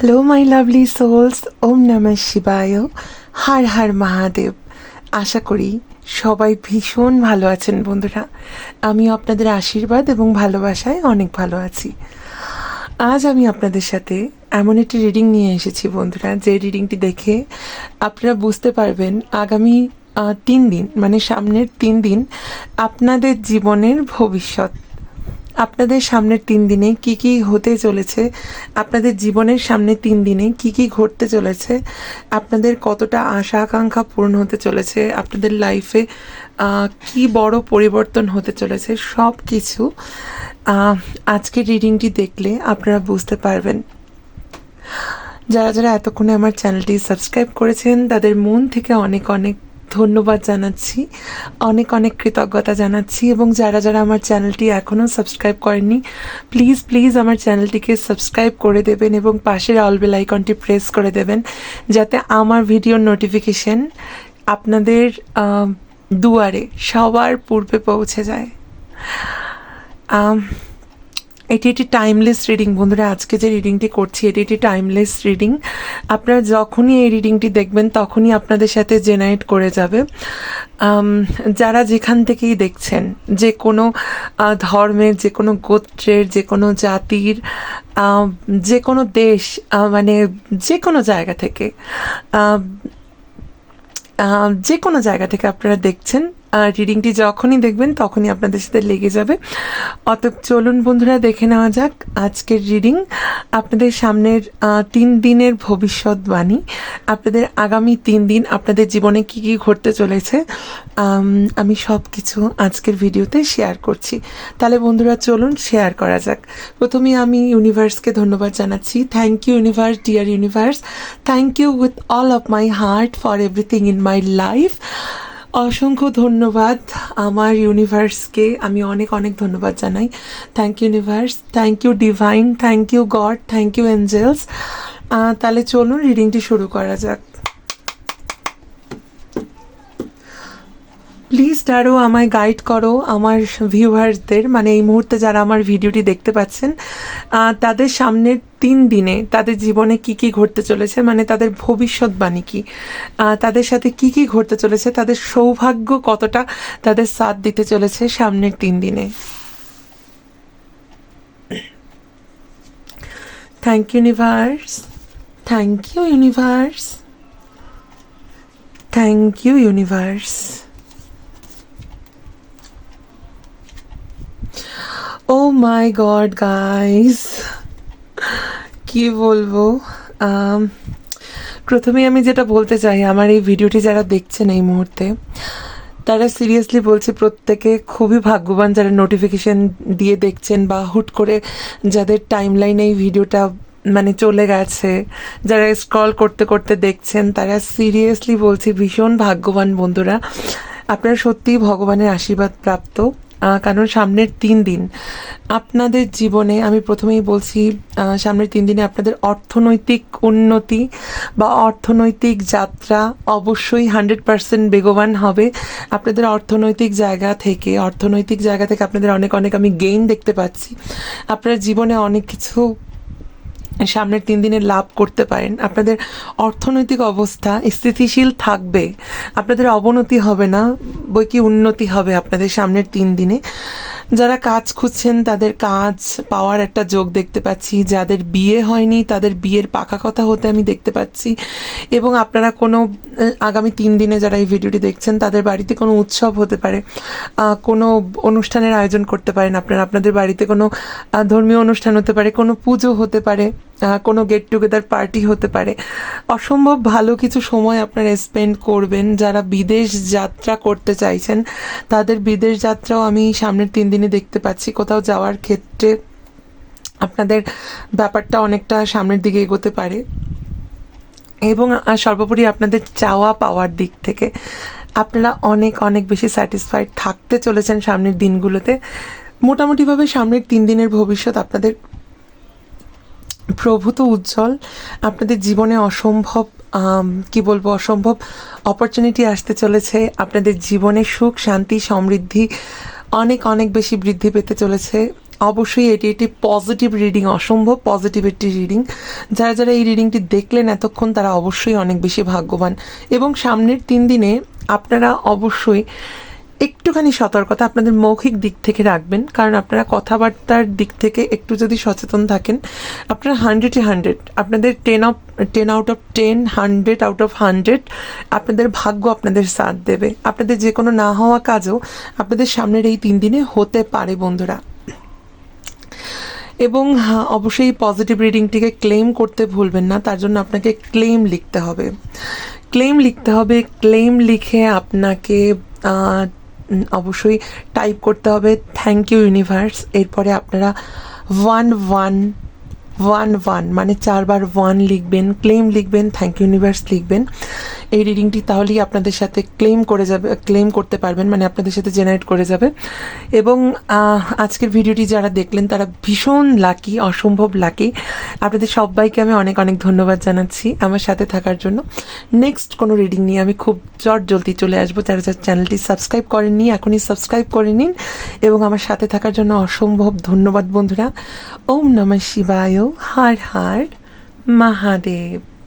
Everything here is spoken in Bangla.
Hello my lovely souls Om নমঃ শিবায় হার হার মহাদেব আশা করি সবাই ভীষণ ভালো আছেন বন্ধুরা। আমিও আপনাদের আশীর্বাদ এবং ভালোবাসায় অনেক ভালো আছি। আজ আমি আপনাদের সাথে এমন একটি রিডিং নিয়ে এসেছি বন্ধুরা। যে রিডিংটি দেখে আপনারা বুঝতে পারবেন আগামী তিন দিন মানে সামনের তিন দিন আপনাদের জীবনের ভবিষ্যৎ। আপনাদের সামনের তিন দিনে কি কি হতে চলেছে? আপনাদের জীবনের সামনে তিন দিনে কি কি ঘটতে চলেছে? আপনাদের কতটা আশা আকাঙ্ক্ষা পূর্ণ হতে চলেছে? আপনাদের লাইফে কি বড় পরিবর্তন হতে চলেছে? সব কিছু আজকের রিডিংটি দেখলে আপনারা বুঝতে পারবেন। যারা যারা এতক্ষণে আমার চ্যানেলটি সাবস্ক্রাইব করেছেন, তাদের মন থেকে অনেক অনেক ধন্যবাদ জানাচ্ছি। অনেক অনেক কৃতজ্ঞতা জানাচ্ছি এবং যারা যারা আমার চ্যানেলটি এখনও সাবস্ক্রাইব করেননি, প্লিজ প্লিজ আমার চ্যানেলটিকে সাবস্ক্রাইব করে দেবেন এবং পাশের অল বেল আইকনটি প্রেস করে দেবেন যাতে আমার ভিডিওর নোটিফিকেশন আপনাদের দুয়ারে সবার পূর্বে পৌঁছে যায়। এটি একটি টাইমলেস রিডিং বন্ধুরা, আজকে যে রিডিংটি করছি, এটি একটি টাইমলেস রিডিং আপনারা যখনই এই রিডিংটি দেখবেন, তখনই আপনাদের সাথে জেনারেট করে যাবে। যারা যেখান থেকেই দেখছেন, যে কোনো ধর্মের, যে কোনো গোত্রের, যে কোনো জাতির যে কোনো দেশ মানে যে কোনো জায়গা থেকে যে কোনো জায়গা থেকে আপনারা দেখছেন রিডিংটি যখনই দেখবেন, তখনই আপনাদের সাথে লেগে যাবে। অত চলুন বন্ধুরা, দেখে নেওয়া যাক আজকের রিডিং আপনাদের সামনের তিন দিনের ভবিষ্যৎবাণী আপনাদের আগামী তিন দিন আপনাদের জীবনে কি কি ঘটতে চলেছে, আমি সব কিছু আজকের ভিডিওতে শেয়ার করছি। তাহলে বন্ধুরা, চলুন শেয়ার করা যাক। প্রথমে আমি ইউনিভার্সকে ধন্যবাদ জানাচ্ছি। Thank you universe dear universe thank you with all of my heart for everything in my life অসংখ্য ধন্যবাদ আমার ইউনিভার্সকে। আমি অনেক অনেক ধন্যবাদ জানাই। Thank you universe thank you divine thank you God thank you angels তাহলে চলুন রিডিংটি শুরু করা যাক। ডারো আমায় গাইড করো, আমার ভিউয়ার্সদের মানে এই মুহূর্তে যারা আমার ভিডিওটি দেখতে পাচ্ছেন তাদের সামনের তিন দিনে তাদের জীবনে কি কি ঘটতে চলেছে মানে তাদের ভবিষ্যৎবাণী কি তাদের সাথে কি কি ঘটতে চলেছে, তাদের সৌভাগ্য কতটা তাদের সাথ দিতে চলেছে সামনের তিন দিনে। Thank you universe thank you universe thank you universe oh my god guys কি বলব? প্রথমেই আমি যেটা বলতে চাই, আমার এই ভিডিওটি যারা দেখছেন এই মুহূর্তে, তারা সিরিয়াসলি বলছে প্রত্যেকে খুবই ভাগ্যবান যারা নোটিফিকেশন দিয়ে দেখছেন বা হুট করে যাদের টাইম লাইনে এই ভিডিওটা মানে চলে গেছে, যারা স্ক্রল করতে করতে দেখছেন, তারা সিরিয়াসলি বলছি ভীষণ ভাগ্যবান বন্ধুরা। আপনারা সত্যিই ভগবানের আশীর্বাদ প্রাপ্ত। কারণ সামনের তিন দিন আপনাদের জীবনে আমি প্রথমেই বলছি সামনের তিন দিনে আপনাদের অর্থনৈতিক উন্নতি বা অর্থনৈতিক যাত্রা অবশ্যই হান্ড্রেড পার্সেন্ট বেগবান হবে। আপনাদের অর্থনৈতিক জায়গা থেকে, অর্থনৈতিক জায়গা থেকে আপনাদের অনেক অনেক আমি গেইন দেখতে পাচ্ছি। আপনার জীবনে অনেক কিছু সামনের তিন দিনে লাভ করতে পারেন। আপনাদের অর্থনৈতিক অবস্থা স্থিতিশীল থাকবে। আপনাদের অবনতি হবে না, বই কি উন্নতি হবে আপনাদের সামনের তিন দিনে? যারা কাজ খুঁজছেন, তাদের কাজ পাওয়ার একটা যোগ দেখতে পাচ্ছি। যাদের বিয়ে হয়নি, তাদের বিয়ের পাকা কথা হতে আমি দেখতে পাচ্ছি। এবং আপনারা কোনো, আগামী তিন দিনে যারা এই ভিডিওটি দেখছেন, তাদের বাড়িতে কোনো উৎসব হতে পারে কোনো অনুষ্ঠানের আয়োজন করতে পারেন আপনারা। আপনাদের বাড়িতে কোনো ধর্মীয় অনুষ্ঠান হতে পারে, কোনো পুজো হতে পারে। কোনো গেট টুগেদার পার্টি হতে পারে। অসম্ভব ভালো কিছু সময় আপনারা স্পেন্ড করবেন। যারা বিদেশ যাত্রা করতে চাইছেন, তাদের বিদেশ যাত্রাও আমি সামনের তিন দিনে দেখতে পাচ্ছি। কোথাও যাওয়ার ক্ষেত্রে আপনাদের ব্যাপারটা অনেকটা সামনের দিকে এগোতে পারে। এবং সর্বোপরি আপনাদের চাওয়া পাওয়ার দিক থেকে আপনারা অনেক অনেক বেশি স্যাটিসফাইড থাকতে চলেছেন সামনের দিনগুলোতে। মোটামুটিভাবে সামনের তিন দিনের ভবিষ্যৎ আপনাদের প্রভূত উজ্জ্বল, আপনাদের জীবনে অসম্ভব কি বলব, অসম্ভব অপরচুনিটি আসতে চলেছে। আপনাদের জীবনে সুখ, শান্তি, সমৃদ্ধি অনেক অনেক বেশি বৃদ্ধি পেতে চলেছে। অবশ্যই এটি একটি পজিটিভ রিডিং অসম্ভব পজিটিভ একটি রিডিং যারা যারা এই রিডিংটি দেখলেন এতক্ষণ, তারা অবশ্যই অনেক বেশি ভাগ্যবান। এবং সামনের তিন দিনে আপনারা অবশ্যই একটুখানি সতর্কতা আপনাদের মৌখিক দিক থেকে রাখবেন কারণ আপনারা কথাবার্তার দিক থেকে একটু যদি সচেতন থাকেন আপনারা হান্ড্রেডে হান্ড্রেড আপনাদের ten of ten out of ten hundred out of hundred আপনাদের ভাগ্য আপনাদের সাথ দেবে। আপনাদের যে কোনো না হওয়া কাজও আপনাদের সামনের এই তিন দিনে হতে পারে বন্ধুরা। এবং হ্যাঁ, অবশ্যই পজিটিভ রিডিংটিকে ক্লেম করতে ভুলবেন না তার জন্য আপনাকে ক্লেম লিখতে হবে। ক্লেম লিখতে হবে ক্লেম লিখে আপনাকে অবশ্যই টাইপ করতে হবে থ্যাংক ইউ ইউনিভার্স এরপরে আপনারা ওয়ান ওয়ান ওয়ান ওয়ান মানে চারবার ওয়ান লিখবেন ক্লেম লিখবেন থ্যাংক ইউ ইউনিভার্স লিখবেন। এই রিডিংটি তাহলেই আপনাদের সাথে ক্লেম করে যাবে ক্লেম করতে পারবেন মানে আপনাদের সাথে জেনারেট করে যাবে। এবং আজকের ভিডিওটি যারা দেখলেন, তারা ভীষণ লাকি অসম্ভব লাকি আপনাদের সবাইকে আমি অনেক অনেক ধন্যবাদ জানাচ্ছি আমার সাথে থাকার জন্য। নেক্সট কোনো রিডিং নিয়ে আমি খুব জট জলদি চলে আসব। যারা যারা চ্যানেলটি সাবস্ক্রাইব করেননি, এখনই সাবস্ক্রাইব করে নিন। এবং আমার সাথে থাকার জন্য অসম্ভব ধন্যবাদ বন্ধুরা। ওম নমঃ শিবায়। হার হার। মহাদেব।